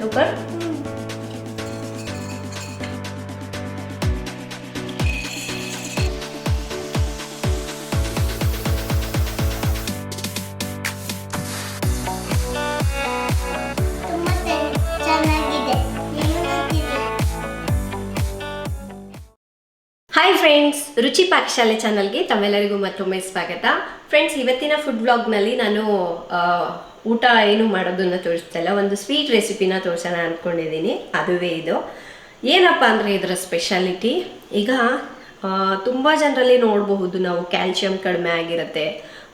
ತಿನ್ನಿ. Hi friends ರುಚಿ ಪಾಕಶಾಲೆ ಚಾನಲ್ಗೆ ತಮ್ಮೆಲ್ಲರಿಗೂ ಮತ್ತೊಮ್ಮೆ ಸ್ವಾಗತ. ಫ್ರೆಂಡ್ಸ್ ಇವತ್ತಿನ ಫುಡ್ ಬ್ಲಾಗ್ನಲ್ಲಿ ನಾನು ಊಟ ಏನು ಮಾಡೋದನ್ನ ತೋರಿಸ್ತಾ ಇಲ್ಲ. ಒಂದು ಸ್ವೀಟ್ ರೆಸಿಪಿನ ತೋರಿಸೋಣ ಅಂದ್ಕೊಂಡಿದ್ದೀನಿ ಅದುವೇ ಇದು. ಏನಪ್ಪ ಅಂದರೆ ಇದರ ಸ್ಪೆಷಾಲಿಟಿ ಈಗ ತುಂಬ ಜನರಲ್ಲಿ ನೋಡಬಹುದು ನಾವು ಕ್ಯಾಲ್ಶಿಯಂ ಕಡಿಮೆ ಆಗಿರುತ್ತೆ,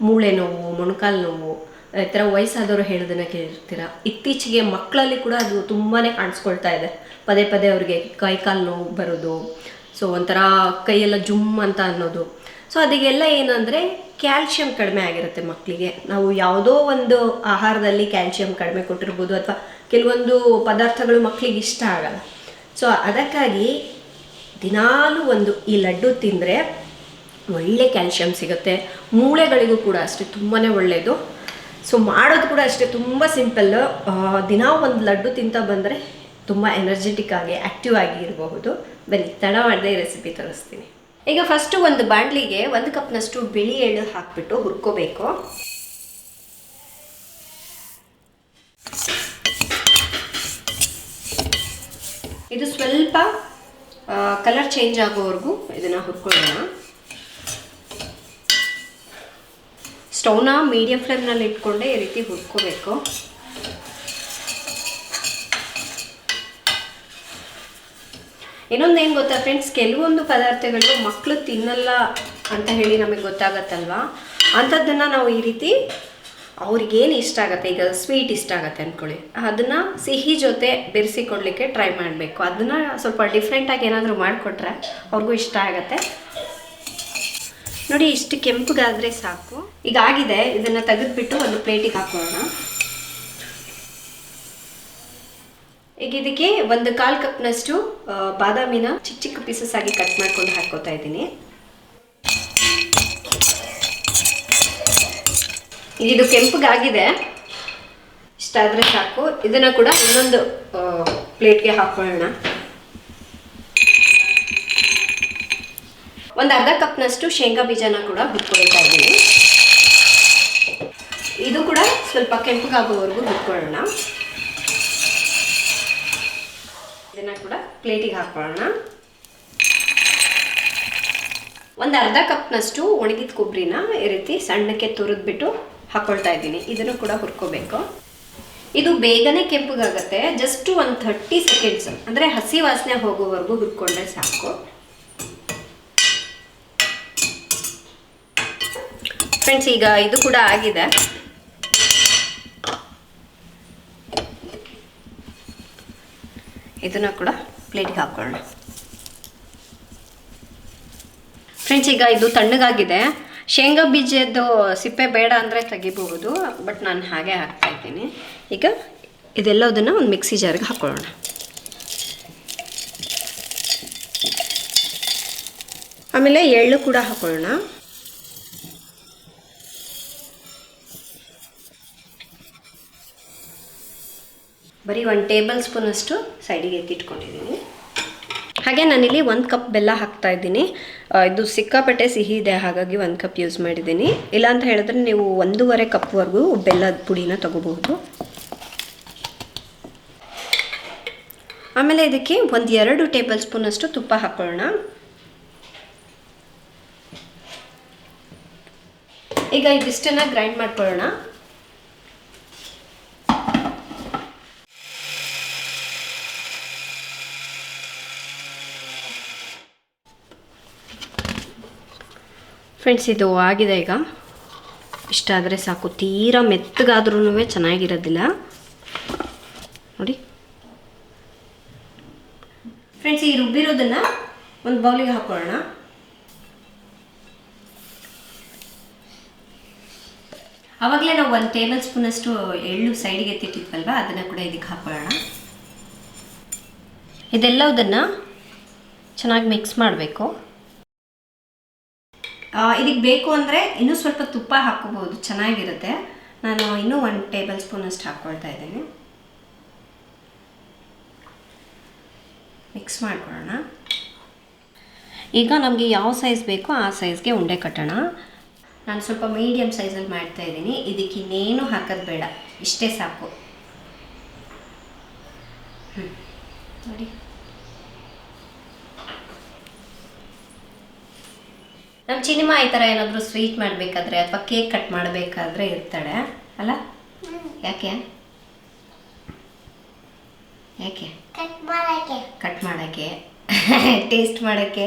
ಮೂಳೆ ನೋವು, ಮೊಣಕಾಲು ನೋವು, ಈ ಥರ ವಯಸ್ಸಾದವರು ಹೇಳೋದನ್ನ ಕೇಳಿರ್ತೀರ ಇತ್ತೀಚೆಗೆ ಮಕ್ಕಳಲ್ಲಿ ಕೂಡ ಅದು ತುಂಬಾ ಕಾಣಿಸ್ಕೊಳ್ತಾ ಇದೆ. ಪದೇ ಪದೇ ಅವ್ರಿಗೆ ಕೈಕಾಲು ನೋವು ಬರೋದು ಸೊ ಒಂಥರ ಕೈಯೆಲ್ಲ ಜುಮ್ ಅಂತ ಅನ್ನೋದು. ಸೊ ಅದಕ್ಕೆಲ್ಲ ಅಂದರೆ ಕ್ಯಾಲ್ಶಿಯಂ ಕಡಿಮೆ ಆಗಿರುತ್ತೆ ಮಕ್ಕಳಿಗೆ ನಾವು ಯಾವುದೋ ಒಂದು ಆಹಾರದಲ್ಲಿ ಕ್ಯಾಲ್ಶಿಯಂ ಕಡಿಮೆ ಕೊಟ್ಟಿರ್ಬೋದು ಅಥವಾ ಕೆಲವೊಂದು ಪದಾರ್ಥಗಳು ಮಕ್ಕಳಿಗೆ ಇಷ್ಟ ಆಗಲ್ಲ. ಸೊ ಅದಕ್ಕಾಗಿ ದಿನಾಲೂ ಒಂದು ಈ ಲಡ್ಡು ತಿಂದರೆ ಒಳ್ಳೆ ಕ್ಯಾಲ್ಶಿಯಂ ಸಿಗುತ್ತೆ. ಮೂಳೆಗಳಿಗೂ ಕೂಡ ಅಷ್ಟೇ ತುಂಬಾ ಒಳ್ಳೆಯದು ಸೊ ಮಾಡೋದು ಕೂಡ ಅಷ್ಟೇ ತುಂಬ ಸಿಂಪಲ್ಲು ದಿನ ಒಂದು ಲಡ್ಡು ತಿಂತ ಬಂದರೆ ತುಂಬ ಎನರ್ಜೆಟಿಕ್ ಆಗಿ ಆ್ಯಕ್ಟಿವ್ ಆಗಿ ಇರಬಹುದು ಬನ್ನಿ, ತಡ ಮಾಡದೆ ರೆಸಿಪಿ ತೋರಿಸ್ತೀನಿ. ಈಗ ಫಸ್ಟು ಒಂದು ಬಾಂಡ್ಲಿಗೆ ಒಂದು ಕಪ್ನಷ್ಟು ಬಿಳಿ ಎಳ್ಳು ಹಾಕಿಬಿಟ್ಟು ಹುರ್ಕೋಬೇಕು. ಇದು ಸ್ವಲ್ಪ ಕಲರ್ ಚೇಂಜ್ ಆಗೋವರೆಗೂ ಇದನ್ನು ಹುರ್ಕೊಳ್ಳೋಣ. ಸ್ಟೌನ ಮೀಡಿಯಂ ಫ್ಲೇಮ್ನಲ್ಲಿ ಇಟ್ಕೊಂಡೆ ಈ ರೀತಿ ಹುರ್ಕೋಬೇಕು. ಇನ್ನೊಂದು ಏನು ಗೊತ್ತಾ ಫ್ರೆಂಡ್ಸ್ ಕೆಲವೊಂದು ಪದಾರ್ಥಗಳು ಮಕ್ಕಳು ತಿನ್ನಲ್ಲ ಅಂತ ಹೇಳಿ ನಮಗೆ ಗೊತ್ತಾಗತ್ತಲ್ವಾ? ಅಂಥದ್ದನ್ನು ನಾವು ಈ ರೀತಿ ಅವ್ರಿಗೇನು ಇಷ್ಟ ಆಗುತ್ತೆ? ಈಗ ಸ್ವೀಟ್ ಇಷ್ಟ ಆಗುತ್ತೆ ಅಂದ್ಕೊಳ್ಳಿ ಅದನ್ನು ಸಿಹಿ ಜೊತೆ ಬೆರೆಸಿ ಕೊಡಲಿಕ್ಕೆ ಟ್ರೈ ಮಾಡಬೇಕು. ಅದನ್ನು ಸ್ವಲ್ಪ ಡಿಫ್ರೆಂಟಾಗಿ ಏನಾದರೂ ಮಾಡಿಕೊಟ್ರೆ ಅವ್ರಿಗೂ ಇಷ್ಟ ಆಗುತ್ತೆ. ನೋಡಿ, ಇಷ್ಟು ಕೆಂಪಗಾದರೆ ಸಾಕು. ಈಗ ಆಗಿದೆ. ಇದನ್ನು ತೆಗೆದುಬಿಟ್ಟು ಒಂದು ಪ್ಲೇಟಿಗೆ ಹಾಕೋಣ. ಈಗ ಇದಕ್ಕೆ ಒಂದು ಕಾಲು ಕಪ್ನಷ್ಟು ಬಾದಾಮಿನ ಚಿಕ್ಕ ಚಿಕ್ಕ ಪೀಸಸ್ ಆಗಿ ಕಟ್ ಮಾಡ್ಕೊಂಡು ಹಾಕೋತಾ ಇದ್ದೀನಿ. ಇದು ಕೆಂಪಗಾಗಿದೆ. ಇಷ್ಟಾದ್ರೆ ಸಾಕು. ಇದನ್ನು ಕೂಡ ಇನ್ನೊಂದು ಪ್ಲೇಟ್ಗೆ ಹಾಕೊಳ್ಳೋಣ. ಒಂದು ಅರ್ಧ ಕಪ್ನಷ್ಟು ಶೇಂಗಾ ಬೀಜನ ಕೂಡ ಬಿಟ್ಕೊಳ್ತಾ ಇದ್ದೀನಿ. ಇದು ಕೂಡ ಸ್ವಲ್ಪ ಕೆಂಪಗಾಗೋವರೆಗೂ ಹುರ್ಕೊಳ್ಳೋಣ ಇದನ್ನ ಕೂಡ ಪ್ಲೇಟಿಗೆ ಹಾಕೊಳ್ಳೋಣ. ಒಂದು ಅರ್ಧ ಕಪ್ನಷ್ಟು ಒಣಗಿದ ಕೊಬ್ಬರಿನ ಈ ರೀತಿ ಸಣ್ಣಕ್ಕೆ ತುರಿದ್ಬಿಟ್ಟು ಹಾಕೊಳ್ತಾ ಇದ್ದೀನಿ. ಇದನ್ನು ಕೂಡ ಹುರ್ಕೋಬೇಕು. ಇದು ಬೇಗನೆ ಕೆಂಪಗಾಗತ್ತೆ. ಜಸ್ಟ್ ಒಂದು ಥರ್ಟಿ ಸೆಕೆಂಡ್ಸ್ ಅಂದರೆ ಹಸಿ ವಾಸನೆ ಹೋಗೋವರೆಗೂ ಹುರ್ಕೊಂಡ್ರೆ ಸಾಕು. ಫ್ರೆಂಡ್ಸ್ ಈಗ ಇದು ಕೂಡ ಆಗಿದೆ. ಇದನ್ನು ಕೂಡ ಪ್ಲೇಟ್ಗೆ ಹಾಕೊಳ್ಳೋಣ. ಫ್ರೆಂಡ್ಸ್ ಈಗ ಇದು ತಣ್ಣಗಾಗಿದೆ. ಶೇಂಗಾ ಬೀಜದ್ದು ಸಿಪ್ಪೆ ಬೇಡ ಅಂದರೆ ತೆಗಿಬಹುದು ಬಟ್ ನಾನು ಹಾಗೆ ಹಾಕ್ತಾ ಇದ್ದೀನಿ. ಈಗ ಇದೆಲ್ಲದನ್ನು ಒಂದು ಮಿಕ್ಸಿ ಜಾರ್ಗೆ ಹಾಕೊಳ್ಳೋಣ. ಆಮೇಲೆ ಎಳ್ಳು ಕೂಡ ಹಾಕೊಳ್ಳೋಣ. ಬರೀ ಒಂದು ಟೇಬಲ್ ಸ್ಪೂನಷ್ಟು ಸೈಡಿಗೆ ಎತ್ತಿಟ್ಕೊಂಡಿದ್ದೀನಿ ಹಾಗೆ ನಾನಿಲ್ಲಿ ಒಂದು ಕಪ್ ಬೆಲ್ಲ ಹಾಕ್ತಾ ಇದ್ದೀನಿ. ಇದು ಸಿಕ್ಕಾಪಟ್ಟೆ ಸಿಹಿ ಇದೆ, ಹಾಗಾಗಿ ಒಂದು ಕಪ್ ಯೂಸ್ ಮಾಡಿದ್ದೀನಿ. ಇಲ್ಲ ಅಂತ ಹೇಳಿದ್ರೆ ನೀವು ಒಂದೂವರೆ ಕಪ್ವರೆಗೂ ಬೆಲ್ಲದ ಪುಡಿನ ತಗೋಬಹುದು. ಆಮೇಲೆ ಇದಕ್ಕೆ ಒಂದು ಎರಡು ಟೇಬಲ್ ಸ್ಪೂನಷ್ಟು ತುಪ್ಪ ಹಾಕೊಳ್ಳೋಣ. ಈಗ ಇದಿಷ್ಟನ್ನು ಗ್ರೈಂಡ್ ಮಾಡ್ಕೊಳ್ಳೋಣ. ಫ್ರೆಂಡ್ಸ್ ಇದು ಆಗಿದೆ ಈಗ. ಇಷ್ಟಾದರೆ ಸಾಕು. ತೀರಾ ಮೆತ್ತಗಾದ್ರೂ ಚೆನ್ನಾಗಿರೋದಿಲ್ಲ. ನೋಡಿ. ಫ್ರೆಂಡ್ಸ್ ಈ ರುಬ್ಬಿರೋದನ್ನ ಒಂದು ಬೌಲಿಗೆ ಹಾಕೊಳ್ಳೋಣ. ಆವಾಗಲೇ ನಾವು ಒಂದು ಟೇಬಲ್ ಸ್ಪೂನಷ್ಟು ಎಳ್ಳು ಸೈಡಿಗೆ ಎತ್ತಿಟ್ಟಿದ್ವಲ್ವ, ಅದನ್ನು ಕೂಡ ಇದಕ್ಕೆ ಹಾಕೊಳ್ಳೋಣ. ಇದೆಲ್ಲದನ್ನು ಚೆನ್ನಾಗಿ ಮಿಕ್ಸ್ ಮಾಡಬೇಕು. ಇದಕ್ಕೆ ಬೇಕು ಅಂದರೆ ಇನ್ನೂ ಸ್ವಲ್ಪ ತುಪ್ಪ ಹಾಕೋಬಹುದು ಚೆನ್ನಾಗಿರುತ್ತೆ. ನಾನು ಇನ್ನೂ ಒಂದು ಟೇಬಲ್ ಸ್ಪೂನಷ್ಟು ಹಾಕ್ಕೊಳ್ತಾ ಇದ್ದೀನಿ. ಮಿಕ್ಸ್ ಮಾಡ್ಕೊಳ್ಳೋಣ. ಈಗ ನಮಗೆ ಯಾವ ಸೈಜ್ ಬೇಕೋ ಆ ಸೈಜ್ಗೆ ಉಂಡೆ ಕಟ್ಟೋಣ. ನಾನು ಸ್ವಲ್ಪ ಮೀಡಿಯಮ್ ಸೈಜಲ್ಲಿ ಮಾಡ್ತಾ ಇದ್ದೀನಿ. ಇದಕ್ಕೆ ಇನ್ನೇನು ಹಾಕೋದು ಬೇಡ. ಇಷ್ಟೇ ಸಾಕು. ಹ್ಞೂ ನೋಡಿ. ನಮ್ಮ ಚಿನಿಮಾ ಈ ಥರ ಏನಾದರೂ ಸ್ವೀಟ್ ಮಾಡಬೇಕಾದ್ರೆ ಅಥವಾ ಕೇಕ್ ಕಟ್ ಮಾಡಬೇಕಾದ್ರೆ ಇರ್ತಾಳೆ ಅಲ್ಲ? ಯಾಕೆ? ಯಾಕೆ? ಕಟ್ ಮಾಡಕ್ಕೆ. ಟೇಸ್ಟ್ ಮಾಡೋಕ್ಕೆ.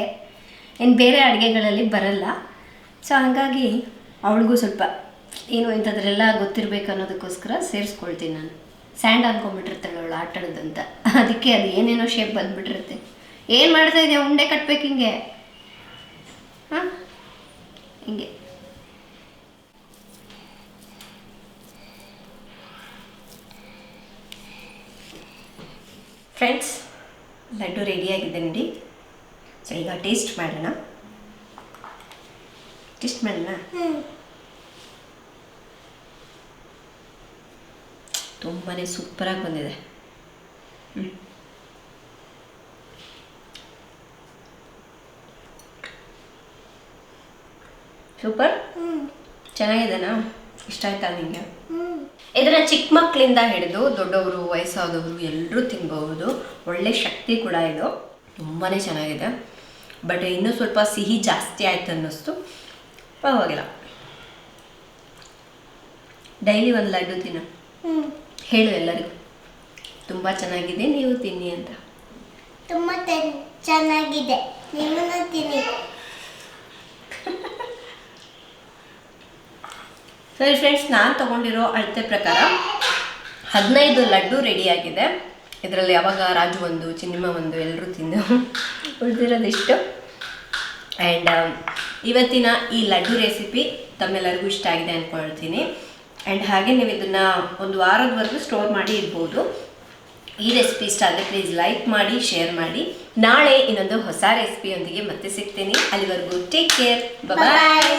ಇನ್ನು ಬೇರೆ ಅಡುಗೆಗಳಲ್ಲಿ ಬರಲ್ಲ. ಸೊ ಹಾಗಾಗಿ ಅವಳಿಗೂ ಸ್ವಲ್ಪ ಏನು ಇಂಥದ್ರೆಲ್ಲ ಗೊತ್ತಿರಬೇಕು ಅನ್ನೋದಕ್ಕೋಸ್ಕರ ಸೇರಿಸ್ಕೊಳ್ತೀನಿ ನಾನು. ಸ್ಯಾಂಡ್ ಅನ್ಕೊಂಡ್ಬಿಟ್ಟಿರ್ತಾಳೆ ಅವಳು ಆಟ ಆಡೋದಂತ ಅದಕ್ಕೆ ಅದು ಏನೇನೋ ಶೇಪ್ ಬಂದುಬಿಟ್ಟಿರುತ್ತೆ. ಏನು ಮಾಡ್ತಾ ಇದೆಯಾ? ಉಂಡೆ ಕಟ್ಬೇಕು ಹಿಂಗೆ. ಹಾಂ? ಹಿಂಗೆ. ಫ್ರೆಂಡ್ಸ್ ಲಡ್ಡು ರೆಡಿಯಾಗಿದೆ ನೋಡಿ. ಸೊ ಈಗ ಟೇಸ್ಟ್ ಮಾಡೋಣ. ಟೇಸ್ಟ್ ಮಾಡೋಣ? ಹ್ಞೂ ತುಂಬಾ ಸೂಪರಾಗಿ ಬಂದಿದೆ. ಹ್ಮ್. ಸೂಪರ್. ಚೆನ್ನಾಗಿದೆನಾ? ಇಷ್ಟ ಆಯ್ತಾ ನಿಮಗೆ ಇದನ್ನ ಚಿಕ್ಕ ಮಕ್ಕಳಿಂದ ಹಿಡಿದು ದೊಡ್ಡವರು ವಯಸ್ಸಾದವರು ಎಲ್ಲರೂ ತಿನ್ಬಹುದು. ಒಳ್ಳೆ ಶಕ್ತಿ ಕೂಡ ಇದು. ತುಂಬಾ ಚೆನ್ನಾಗಿದೆ. ಬಟ್ ಇನ್ನೂ ಸ್ವಲ್ಪ ಸಿಹಿ ಜಾಸ್ತಿ ಆಯ್ತು ಅನ್ನಿಸ್ತು. ಪರವಾಗಿಲ್ಲ. ಡೈಲಿ ಒಂದು ಲಡ್ಡು ತಿನ್ನು. ಹೇಳು ಎಲ್ಲರಿಗೂ. ತುಂಬ ಚೆನ್ನಾಗಿದೆ ನೀವು ತಿನ್ನಿ ಅಂತ. ತುಂಬ ಚೆನ್ನಾಗಿದೆ. ನೀವು ತಿನ್ನಿ. ಸರಿ ಫ್ರೆಂಡ್ಸ್ ನಾನು ತಗೊಂಡಿರೋ ಅಳತೆ ಪ್ರಕಾರ ಹದಿನೈದು ಲಡ್ಡು ರೆಡಿಯಾಗಿದೆ ಇದರಲ್ಲಿ ಯಾವಾಗ ರಾಜು ಒಂದು ಚಿನ್ನಿಮ ಒಂದು ಎಲ್ಲರೂ ತಿಂದು ಉಳಿದಿರೋದಿಷ್ಟು ಆ್ಯಂಡ್ ಇವತ್ತಿನ ಈ ಲಡ್ಡು ರೆಸಿಪಿ ತಮ್ಮೆಲ್ಲರಿಗೂ ಇಷ್ಟ ಆಗಿದೆ ಅಂದ್ಕೊಳ್ತೀನಿ ಆ್ಯಂಡ್ ಹಾಗೆ ನೀವು ಇದನ್ನು ಒಂದು ವಾರದವರೆಗೂ ಸ್ಟೋರ್ ಮಾಡಿ ಇಡ್ಬೋದು ಈ ರೆಸಿಪಿ ಇಷ್ಟ ಆದರೆ ಪ್ಲೀಸ್ ಲೈಕ್ ಮಾಡಿ ಶೇರ್ ಮಾಡಿ. ನಾಳೆ ಇನ್ನೊಂದು ಹೊಸ ರೆಸಿಪಿಯೊಂದಿಗೆ ಮತ್ತೆ ಸಿಗ್ತೀನಿ. ಅಲ್ಲಿವರೆಗೂ ಟೇಕ್ ಕೇರ್ ಬಾಯ್